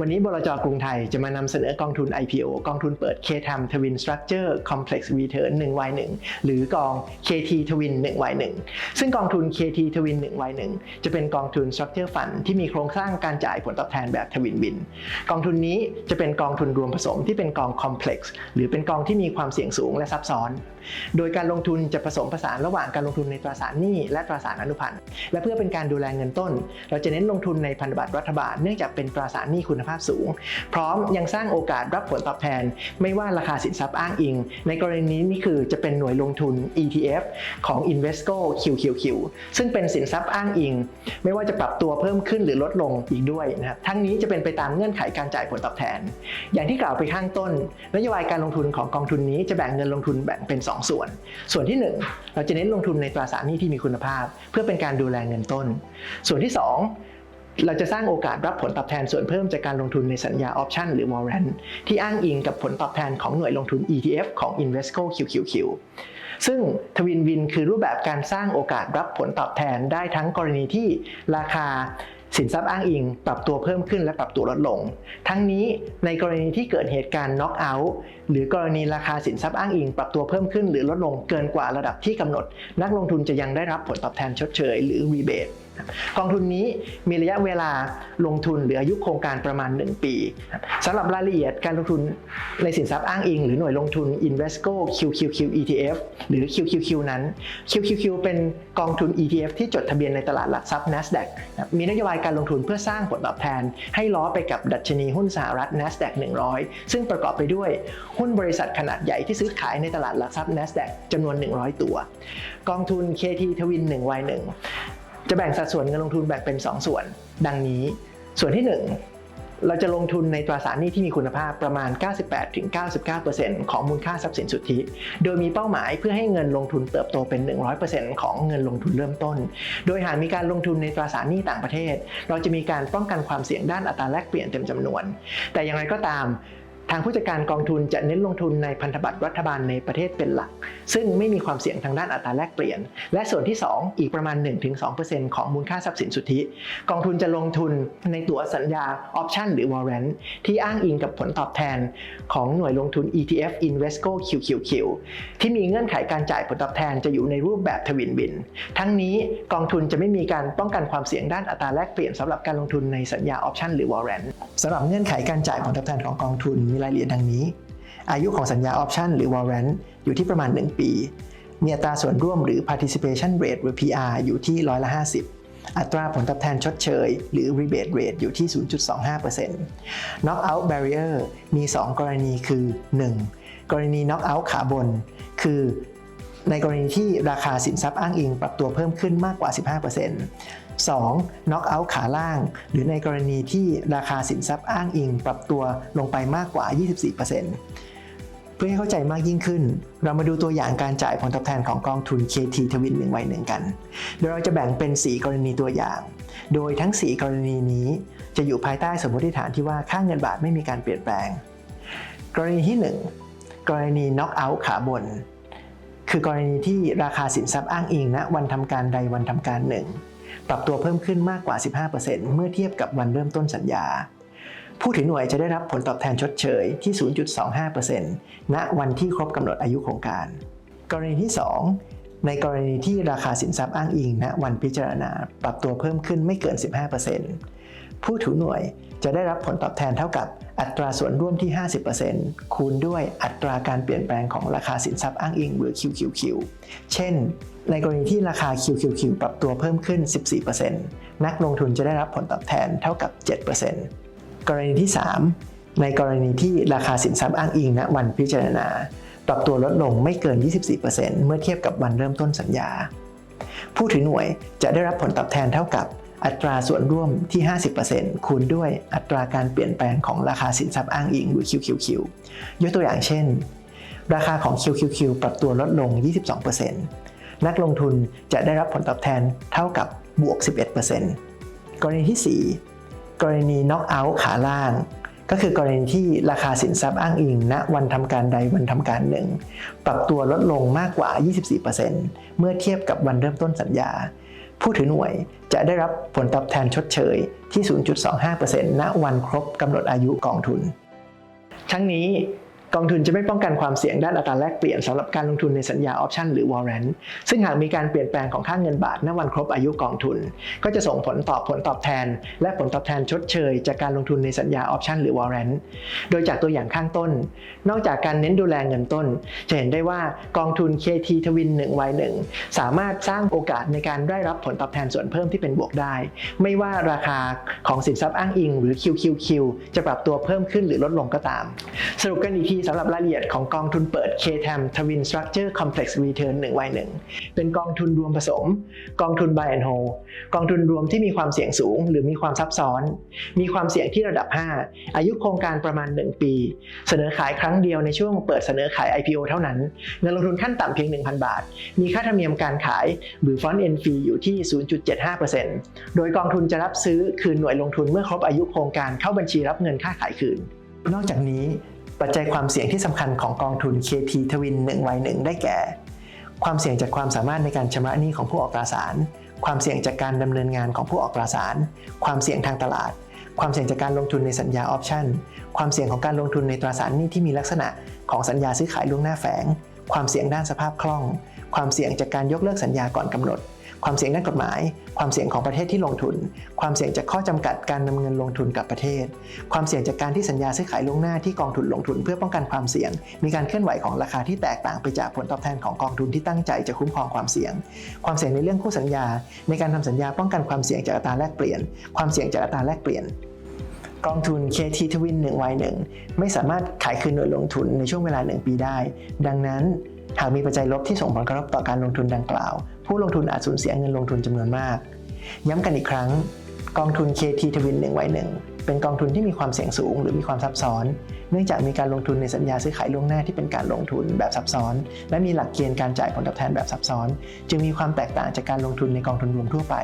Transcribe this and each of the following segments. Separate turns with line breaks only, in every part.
วันนี้บลจกรุงไทยจะมานำเสนอกองทุน IPO กองทุนเปิด KTAM Twin Structure Complex Return 1Y1 หรือกอง KT Twin 1Y1 ซึ่งกองทุน KT Twin 1Y1 จะเป็นกองทุน Structure Fund ที่มีโครงสร้างการจ่ายผลตอบแทนแบบ Twin Win กองทุนนี้จะเป็นกองทุนรวมผสมที่เป็นกอง Complex หรือเป็นกองที่มีความเสี่ยงสูงและซับซ้อน โดยการลงทุนจะผสมผสานระหว่างการลงทุนในตราสารหนี้และตราสารอนุพันธ์และเพื่อเป็นการดูแลเงินต้น เราจะเน้นลงทุนในพันธบัตรรัฐบาลเนื่องจากเป็นตราสารหนี้คุณภาพสูง พร้อมยังสร้างโอกาสรับผลตอบแทน ไม่ว่าราคาสินทรัพย์อ้างอิง ในกรณีนี้นี่คือจะเป็นหน่วยลงทุน ETF ของ Invesco QQQ ซึ่งเป็นสินทรัพย์อ้างอิง ไม่ว่าจะปรับตัวเพิ่มขึ้นหรือลดลงอีกด้วยนะครับทั้งนี้จะเป็นไปตามเงื่อนไขการจ่ายผลตอบแทน อย่างที่กล่าวไปข้างต้น นโยบายการลงทุนของกองทุนนี้จะแบ่งเงินลงทุนแบ่งเป็น 2 ส่วน ส่วนที่ 1 เราจะเน้นลงทุนในตราสารหนี้ที่มีคุณภาพ เพื่อเป็นการดูแลเงินต้น ส่วนที่ 2 เราจะสร้างโอกาสรับผลตอบแทนส่วนเพิ่มจากการลงทุนในสัญญาออปชันหรือ warrant ที่อ้างอิงกับผลตอบแทนของหน่วยลงทุน ETF ของ Invesco QQQ ซึ่งทวินวินคือรูปแบบการสร้างโอกาสรับผลตอบแทนได้ทั้งกรณีที่ราคาสินทรัพย์อ้างอิง ปรับตัวเพิ่มขึ้นและปรับตัวลดลง ทั้งนี้ในกรณีที่เกิดเหตุการณ์ knock out หรือกรณีราคาสินทรัพย์อ้างอิง ปรับตัวเพิ่มขึ้นหรือลดลงเกินกว่าระดับที่กำหนด นักลงทุนจะยังได้รับผลตอบแทนชดเชย หรือ rebate กองทุนนี้มีระยะเวลาลงทุนหรืออายุโครงการประมาณ 1 ปีสำหรับรายละเอียดการลงทุนในสินทรัพย์อ้างอิง หรือหน่วยลงทุน Invesco QQQ ETF หรือ QQQ นั้น QQQ เป็นกองทุน ETF ที่จดทะเบียนในตลาดหลักทรัพย์ NASDAQ มีนโยบายการลงทุนเพื่อสร้างผลตอบแทน ให้ล้อไปกับดัชนีหุ้นสหรัฐ NASDAQ 100 ซึ่งประกอบไปด้วยหุ้นบริษัทขนาดใหญ่ที่ซื้อขายในตลาดหลักทรัพย์ NASDAQ จำนวน 100 ตัว กองทุน KT Twin 1Y1 จะแบ่งสัดส่วนเงินลงทุนแบ่งเป็น 2 ส่วน ดังนี้ ส่วนที่ 1 เราจะลงทุนในตราสารหนี้ที่มีคุณภาพประมาณ 98-99%ของมูลค่าทรัพย์สินสุทธิ โดยมีเป้าหมายเพื่อให้เงินลงทุนเติบโตเป็น 100%ของเงินลงทุนเริ่มต้น โดยหากมีการลงทุนในตราสารหนี้ต่างประเทศ เราจะมีการป้องกันความเสี่ยงด้านอัตราแลกเปลี่ยนเต็มจำนวน แต่อย่างไรก็ตาม ทางผู้จัดการกองทุนจะเน้นลงทุนในพันธบัตรรัฐบาลในประเทศเป็นหลัก ซึ่งไม่มีความเสี่ยงทางด้านอัตราแลกเปลี่ยน และส่วนที่ 2 อีกประมาณ 1-2%ของมูลค่าทรัพย์สินสุทธิ กองทุนจะลงทุนในตัวสัญญาออปชันหรือ warrant ที่อ้างอิงกับผลตอบแทน ของหน่วยลงทุน ETF Invesco QQQ ที่มีเงื่อนไขการจ่ายผลตอบแทนจะอยู่ในรูปแบบทวินบิน ทั้งนี้กองทุนจะไม่มีการป้องกันความเสี่ยงด้านอัตราแลกเปลี่ยนสำหรับการลงทุนในสัญญาออปชันหรือ warrant สำหรับเงื่อนไขการจ่ายผลตอบแทนของกองทุนมีรายละเอียดดังนี้ อายุของสัญญาออปชันหรือ warrant อยู่ที่ประมาณ 1 ปี มีอัตราส่วนร่วมหรือ participation rate หรือ PR อยู่ที่ร้อยละ50 อัตราผลตอบแทนชดเชย หรือ rebate rate อยู่ที่ 0.25% knockout barrier มี 2 กรณีคือ 1. กรณี knockout ขาบน คือในกรณีที่ราคาสินทรัพย์อ้างอิงปรับตัวเพิ่มขึ้นมากกว่า 15% 2. knock out ขาล่าง หรือในกรณีที่ราคาสินทรัพย์อ้างอิงปรับตัวลงไปมากกว่า 24%เพื่อให้เข้าใจมากยิ่งขึ้น เรามาดูตัวอย่างการจ่ายผลตอบแทนของกองทุน KT ทวินหนึ่งวัยหนึ่งกัน โดยเราจะแบ่งเป็น 4 กรณีตัวอย่าง โดยทั้ง 4 กรณีนี้จะอยู่ภายใต้สมมติฐานที่ว่าค่าเงินบาทไม่มีการเปลี่ยนแปลง กรณีที่ 1 กรณี knock out ขาบน คือกรณีที่ราคาสินทรัพย์อ้างอิงณวันทำการใดวันทำการหนึ่ง ปรับตัวเพิ่มขึ้นมากกว่า 15%เมื่อเทียบกับวันเริ่มต้นสัญญา ผู้ถือหน่วยจะได้รับผลตอบแทนชดเชยที่ 0.25%ณ วันที่ครบกำหนดอายุโครงการ กรณีที่ 2 ในกรณีที่ราคาสินทรัพย์อ้างอิงณวันพิจารณา ปรับตัวเพิ่มขึ้นไม่เกิน 15% ผู้ถือหน่วยจะได้รับผลตอบแทนเท่ากับอัตราส่วนร่วมที่ 50%คูณด้วยอัตราการเปลี่ยนแปลงของราคาสินทรัพย์อ้างอิงหรือ QQQ เช่น ในกรณีที่ราคา QQQ ปรับตัวเพิ่มขึ้น 14%นักลงทุนจะได้รับผลตอบแทนเท่ากับ 7%กรณีที่ 3 ในกรณีที่ราคาสินทรัพย์อ้างอิงณวันพิจารณา ปรับตัวลดลงไม่เกิน 24%เมื่อเทียบกับวันเริ่มต้นสัญญา ผู้ถือหน่วยจะได้รับผลตอบแทนเท่ากับ อัตราส่วนร่วมที่ 50%คูณด้วยอัตราการเปลี่ยนแปลงของราคาสินทรัพย์อ้างอิงหรือ QQQ ยกตัวอย่างเช่น ราคาของ QQQ ปรับตัวลดลง 22%นักลงทุนจะได้รับผลตอบแทนเท่ากับบวก 11%กรณีที่ 4 กรณี knock out ขาล่าง ก็คือกรณีที่ราคาสินทรัพย์อ้างอิงณวันทำการใดวันทำการหนึ่ง ปรับตัวลดลงมากกว่า 24%เมื่อเทียบกับวันเริ่มต้นสัญญา ผู้ถือหน่วยจะได้รับผลตอบแทนชดเชยที่ 0.25%ณวันครบกำหนดอายุกองทุน ทั้งนี้ กองทุนจะไม่ป้องกันความเสี่ยงด้านอัตราแลกเปลี่ยนสำหรับการลงทุนในสัญญาออปชันหรือ warrant ซึ่งหากมีการเปลี่ยนแปลงของค่าเงินบาทณวันครบอายุกองทุน ก็จะส่งผลต่อผลตอบแทน และผลตอบแทนชดเชย จากการลงทุนในสัญญาออปชันหรือ warrant โดยจากตัวอย่างข้างต้น นอกจากการเน้นดูแลเงินต้น จะเห็นได้ว่ากองทุน KT Twin 1 Y 1สามารถสร้างโอกาสในการได้รับผลตอบแทนส่วนเพิ่มที่เป็นบวกได้ ไม่ว่าราคาของสินทรัพย์อ้างอิง หรือ QQQ จะปรับตัวเพิ่มขึ้นหรือลดลงก็ตาม สรุปกันอีกทีสำหรับรายละเอียดของกองทุนเปิด KTAM Twin Structure Complex Return 1 Y 1เป็นกองทุนรวมผสม กองทุน Buy and Hold กองทุนรวมที่มีความเสี่ยงสูง หรือมีความซับซ้อน มีความเสี่ยงที่ระดับ 5 อายุโครงการประมาณ 1 ปี เสนอขายครั้งเดียวในช่วงเปิดเสนอขาย IPO เท่านั้น เงินลงทุนขั้นต่ำเพียง 1,000 บาท มีค่าธรรมเนียมการขายหรือ Front End Fee อยู่ที่ 0.75%โดยกองทุนจะรับซื้อคืนหน่วยลงทุนเมื่อครบอายุโครงการเข้าบัญชีรับเงินค่าขายคืน นอกจากนี้ ปัจจัยความเสี่ยงที่สำคัญของกองทุน KT Twin 1 Y 1ได้แก่ ความเสี่ยงจากความสามารถในการชำระหนี้ของผู้ออกตราสาร ความเสี่ยงจากการดำเนินงานของผู้ออกตราสาร ความเสี่ยงทางตลาด ความเสี่ยงจากการลงทุนในสัญญาออปชั่น ความเสี่ยงของการลงทุนในตราสารหนี้ที่มีลักษณะของสัญญาซื้อขายล่วงหน้าแฝง ความเสี่ยงด้านสภาพคล่อง ความเสี่ยงจากการยกเลิกสัญญาก่อนกำหนด ความเสี่ยงด้านกฎหมาย ความเสี่ยงของประเทศที่ลงทุน ความเสี่ยงจากข้อจำกัดการนำเงินลงทุนกับประเทศ ความเสี่ยงจากการที่สัญญาซื้อขายล่วงหน้าที่กองทุนลงทุน เพื่อป้องกันความเสี่ยง มีการเคลื่อนไหวของราคาที่แตกต่างไปจากผลตอบแทนของกองทุนที่ตั้งใจจะคุ้มครองความเสี่ยง ความเสี่ยงในเรื่องคู่สัญญา ในการทำสัญญาป้องกันความเสี่ยงจากอัตราแลกเปลี่ยน ความเสี่ยงจากอัตราแลกเปลี่ยนกองทุน KT Twin 1 Y 1ไม่สามารถขายคืนหน่วยลงทุนในช่วงเวลา 1 ปีได้ ดังนั้น หากมีปัจจัยลบที่ส่งผลกระทบต่อการลงทุนดังกล่าว ผู้ลงทุนอาจสูญเสียเงินลงทุนจำนวนมาก ย้ำกันอีกครั้ง กองทุน KT Twin 1 Y 1เป็นกองทุนที่มีความเสี่ยงสูงหรือมีความซับซ้อน เนื่องจากมีการลงทุนในสัญญาซื้อขายล่วงหน้าที่เป็นการลงทุนแบบซับซ้อน และมีหลักเกณฑ์การจ่ายผลตอบแทนแบบซับซ้อน จึงมีความแตกต่างจากการลงทุนในกองทุนรวมทั่วไป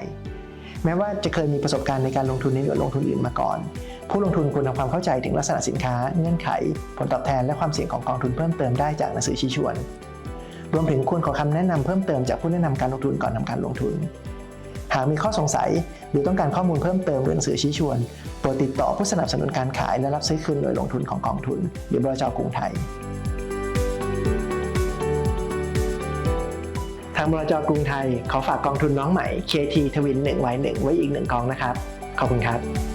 แม้ว่าจะเคยมีประสบการณ์ในการลงทุนในหน่วยลงทุนอื่นมาก่อน ผู้ลงทุนควรทำความเข้าใจถึงลักษณะสินค้า เงื่อนไข ผลตอบแทนและความเสี่ยงของกองทุนเพิ่มเติมได้จากหนังสือชี้ชวน รวมถึงควรขอคำแนะนำเพิ่มเติมจากผู้แนะนำการลงทุนก่อนทำการลงทุน หากมีข้อสงสัยหรือต้องการข้อมูลเพิ่มเติมหรือหนังสือชี้ชวน โปรดติดต่อผู้สนับสนุนการขายและรับซื้อคืนหน่วยลงทุนของกองทุน หรือบลจกรุงไทย ทางบลจกรุงไทยขอฝากกองทุนน้องใหม่ KT Twin 1 Y 1ไว้อีกหนึ่งกองนะครับ ขอบคุณครับ